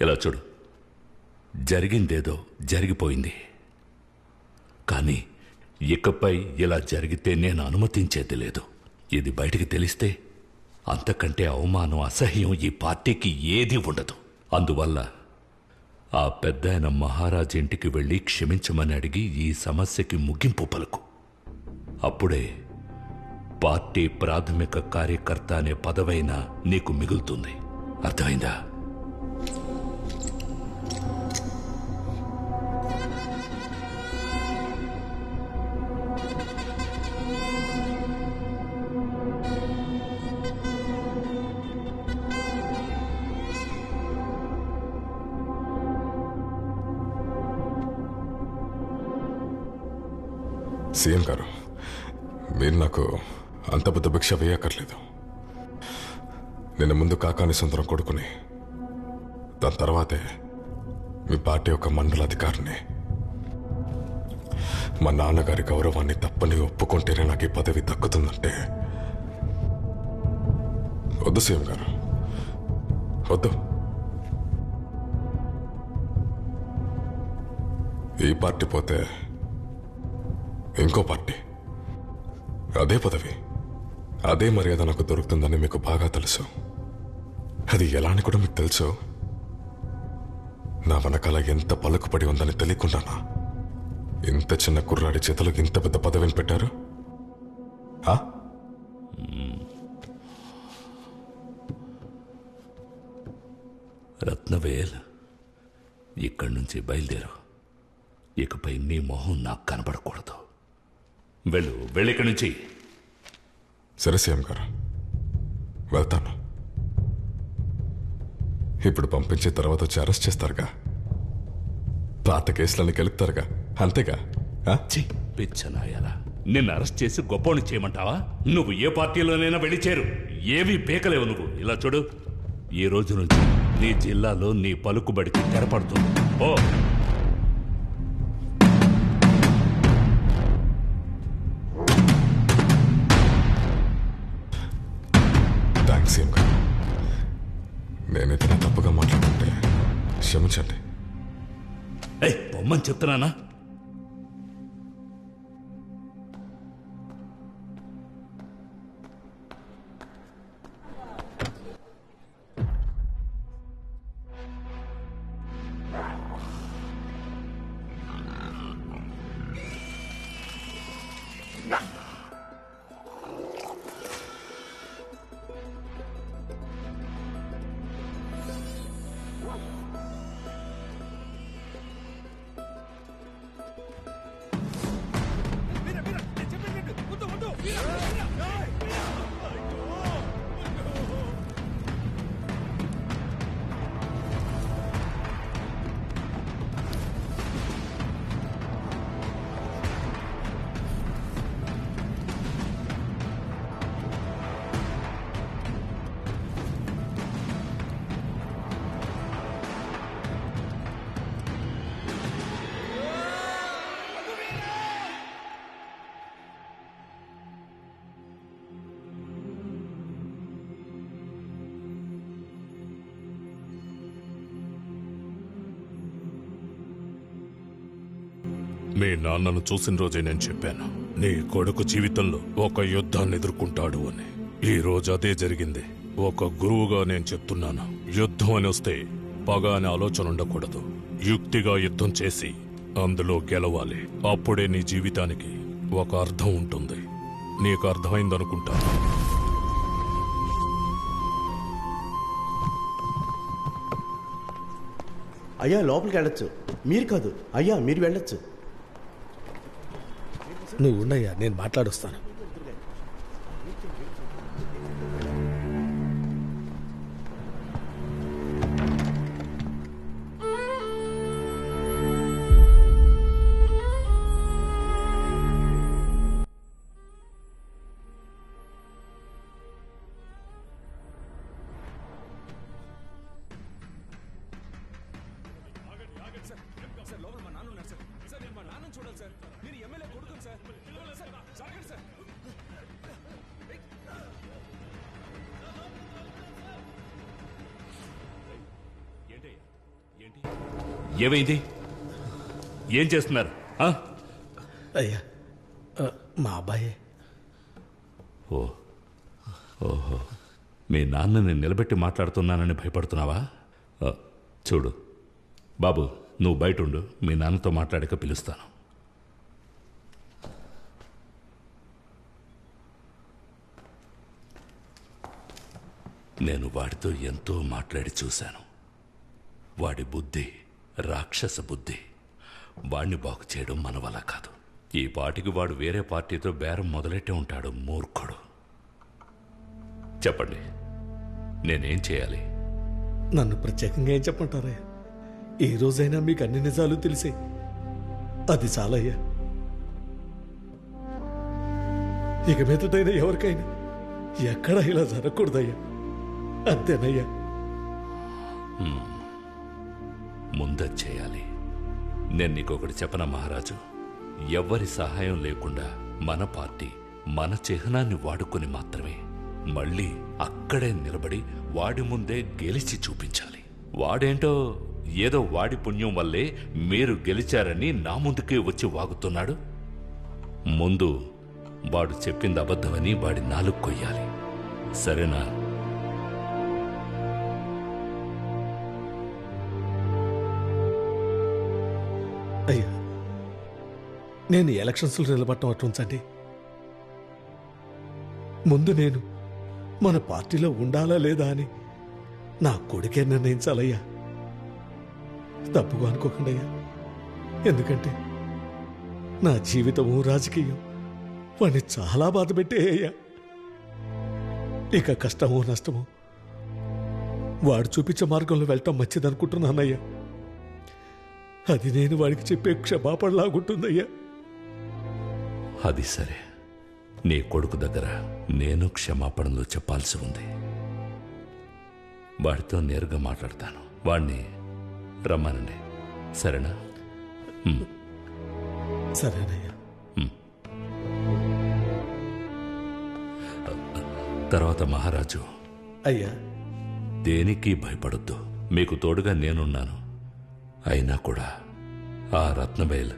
ఇలా చూడు. జరిగిందేదో జరిగిపోయింది. కానీ ఇకపై ఇలా జరిగితే నేను అనుమతించేది లేదు. ఇది బయటికి తెలిస్తే అంతకంటే అవమానం అసహ్యం ఈ పార్టీకి ఏదీ ఉండదు. అందువల్ల ఆ పెద్దాయన మహారాజ్ ఇంటికి వెళ్ళి క్షమించమని అడిగి ఈ సమస్యకి ముగింపు పలుకు. అప్పుడే పార్టీ ప్రాథమిక కార్యకర్త అనే పదవైనా నీకు మిగులుతుంది. అర్థమైందా? సీఎం గారు మీరు నాకు అంత పెద్ద భిక్ష వేయక్కర్లేదు. నేను ముందు కాకాని సుందరం కొడుకుని దాని తర్వాతే మీ పార్టీ యొక్క మండల అధికారిని. మా నాన్నగారి గౌరవాన్ని తప్పని ఒప్పుకుంటేనే నాకు ఈ పదవి దక్కుతుందంటే. వద్దు సీఎం గారు. వద్దు. ఈ పార్టీ పోతే ఇంకో పార్టీ. అదే పదవి. అదే మర్యాద నాకు దొరుకుతుందని మీకు బాగా తెలుసు. అది ఎలా అని కూడా మీకు తెలుసు? నా వెనకాల ఎంత పలుకుపడి ఉందని తెలియకుండానా? ఇంత చిన్న కుర్రాడి చేతులకు ఇంత పెద్ద పదవిని పెట్టారు? ఆ? రత్నవేల్ ఇక్కడి నుంచి బయలుదేరు. ఇకపై నీ మొహం నాకు కనబడకూడదు. వెళ్ళు వెళ్ళి ఇక్కడి నుంచి. సరే సీఎం గారు వెళ్తాను. ఇప్పుడు పంపించిన తర్వాత వచ్చి అరెస్ట్ చేస్తారుగా. పాత కేసులన్నీ గెలుపుతారుగా. అంతేగా? పిచ్చనాయాలా. నిన్ను అరెస్ట్ చేసి గొప్పని చేయమంటావా? నువ్వు ఏ పార్టీలోనైనా వెళ్ళి చేరు. ఏవి పీకలేవు నువ్వు. ఇలా చూడు. ఈ రోజు నుంచి నీ జిల్లాలో నీ పలుకుబడికి తెరపడుతుంది. ఓ పొమ్మని చెప్తున్నానా? మీ నాన్నను చూసిన రోజే నేను చెప్పాను. నీ కొడుకు జీవితంలో ఒక యుద్ధాన్ని ఎదుర్కొంటాడు అని. ఈ రోజు అదే జరిగింది. ఒక గురువుగా నేను చెప్తున్నాను. యుద్ధం అని వస్తే పగ అనే ఆలోచన ఉండకూడదు. యుక్తిగా యుద్ధం చేసి అందులో గెలవాలి. అప్పుడే నీ జీవితానికి ఒక అర్థం ఉంటుంది. నీకు అర్థమైందనుకుంటా. అయ్యా లోపలికి వెళ్ళొచ్చు. మీరు కాదు. అయ్యా మీరు వెళ్ళొచ్చు. నువ్వు ఉండయ్యా నేను మాట్లాడొస్తాను. ఏమైంది? ఏం చేస్తున్నారు? ఆ? అయ్యా మా అబ్బాయే. ఓ ఓహో మీ నాన్నని నిలబెట్టి మాట్లాడుతున్నానని భయపడుతున్నావా? చూడు బాబు నువ్వు బయట ఉండు మీ నాన్నతో మాట్లాడాక పిలుస్తాను. నేను వాడితో ఎంతో మాట్లాడి చూశాను. వాడి బుద్ధి రాక్షస బుద్ధి. వాణ్ణి బాగు చేయడం మన వల్ల కాదు. ఈ పాటికి వాడు వేరే పార్టీతో బేరం మొదలెట్టే ఉంటాడు మూర్ఖుడు. చెప్పండి నేనేం చేయాలి? నన్ను ప్రత్యేకంగా ఏం చెప్పంటారయ్యా ఏ రోజైనా మీకు అన్ని నిజాలు తెలిసే. అది చాలయ్యా. ఇక మీదటైనా ఎవరికైనా ఎక్కడా ఇలా జరగకూడదయ్యా? అంతేనయ్యా. ముందది చేయాలి నేను నీకొకటి చెప్పనా మహారాజు? ఎవ్వరి సహాయం లేకుండా మన పార్టీ మన చిహ్నాన్ని వాడుకొని మాత్రమే మళ్ళీ అక్కడే నిలబడి వాడి ముందే గెలిచి చూపించాలి. వాడేంటో ఏదో వాడి పుణ్యం వల్లే మీరు గెలిచారని నా ముందుకే వచ్చి వాగుతున్నాడు. ముందు వాడు చెప్పింది అబద్ధమని వాడి నాలుగు కొయ్యాలి. సరేనా? అయ్యా నేను ఎలక్షన్స్లో నిలబడటం అటు ఉంచండి. ముందు నేను మన పార్టీలో ఉండాలా లేదా అని నా కొడుకే నిర్ణయించాలయ్యా. తప్పుగా అనుకోకండి అయ్యా. ఎందుకంటే నా జీవితము రాజకీయం వాడిని చాలా బాధ పెట్టేయ్యా ఇక కష్టమో నష్టమో వాడు చూపించే మార్గంలో వెళ్ళటం మంచిదనుకుంటున్నానయ్యా. అది నేను వాడికి చెప్పే క్షమాపణలాగుంటుందయ్యా. అది సరే. నీ కొడుకు దగ్గర నేను క్షమాపణలు చెప్పాల్సి ఉంది. వాడితో నేరుగా మాట్లాడతాను. వాణ్ణి రమ్మనండి. సరేనా. సరేనయ్యా. తర్వాత మహారాజు. అయ్యా. దేనికి భయపడొద్దు. మీకు తోడుగా నేనున్నాను. అయినా కూడా ఆ రత్నబైల్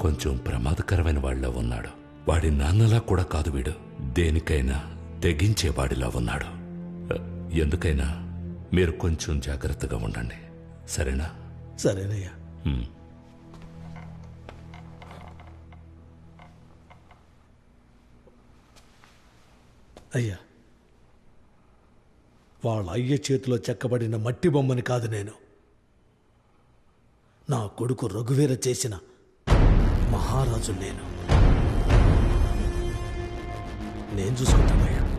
కొంచెం ప్రమాదకరమైన వాళ్ళ ఉన్నాడు. వాడి నాన్నలా కూడా కాదు వీడు. దేనికైనా తెగించేవాడిలా ఉన్నాడు. ఎందుకైనా మీరు కొంచెం జాగ్రత్తగా ఉండండి. సరేనా? సరేనయ్యా. అయ్యా వాళ్ళ అయ్య చేతిలో చెక్కబడిన మట్టి బొమ్మని కాదు నేను. నా కొడుకు రఘువీర చేసిన మహారాజు నేను. నేను చూసుకుంటానయ్యా.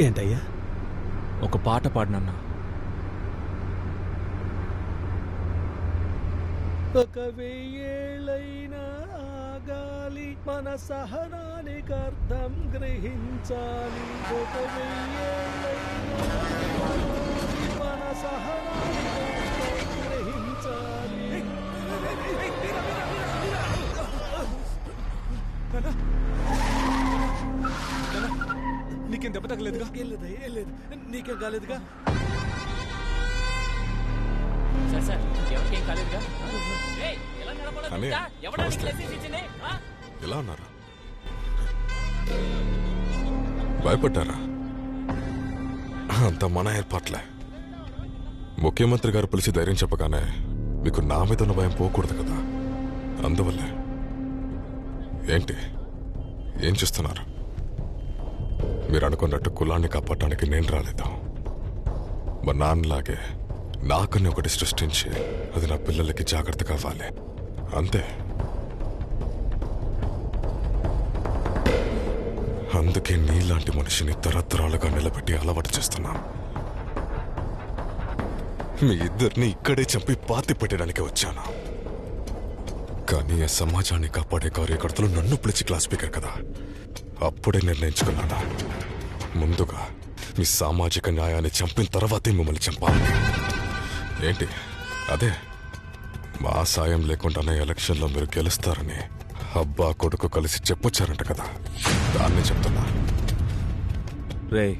ఏంటయ్యా? ఒక పాట పాడు నాన్న ఒక వెయ్యేళ్ళైనా ఆగాలి మన సహనానికి అర్థం గ్రహించాలి. ఒక వెయ్యేళ్ళైనా మన సహనానికి అర్థం గ్రహించాలి. నీకేం దెబ్బ తగలేదుగా? ఏం లేదు ఏం లేదు. నీకేం కాలేదుగా? సార్ సార్ ఎవరికేం కాలేదుగా? ఏయ్, ఎలా నిలబడాలి అన్నయ్య, ఇంకా? ఎవడా నీకు నమస్తే. లైసెన్స్ ఇచ్చింది? ఆ? ఎలా ఉన్నారు? భయపడ్డారా? అంత మన ఏర్పాట్లే. ముఖ్యమంత్రి గారు పిలిచి ధైర్యం చెప్పగానే మీకు నా మీద ఉన్న భయం పోకూడదు కదా? అందువల్లే. ఏంటి? ఏం చూస్తున్నారు? మీరు అనుకున్నట్టు కులాన్ని కాపాడటానికి నేను రాలేదు. మా నాన్నలాగే నాకని ఒకటి సృష్టించి అది నా పిల్లలకి జాగ్రత్త కావాలి అంతే. అందుకే నీలాంటి మనిషిని తరతరాలుగా నిలబెట్టి అలవాటు చేస్తున్నాను. మీ ఇద్దరిని ఇక్కడే చంపి పాతి పెట్టడానికి వచ్చాను. కానీ ఆ సమాజాన్ని కాపాడే కార్యకర్తలు నన్ను పిలిచి క్లాస్ స్పీకర్ కదా. అప్పుడే నిర్ణయించుకున్నాను ముందుగా మీ సామాజిక న్యాయాన్ని చంపిన తర్వాతే మిమ్మల్ని చంపాలి. ఏంటి? అదే? మా సాయం లేకుండానే ఎలక్షన్లో మీరు గెలుస్తారని అబ్బా కొడుకు కలిసి చెప్పొచ్చారంట కదా. దాన్ని చెప్తున్నా. రే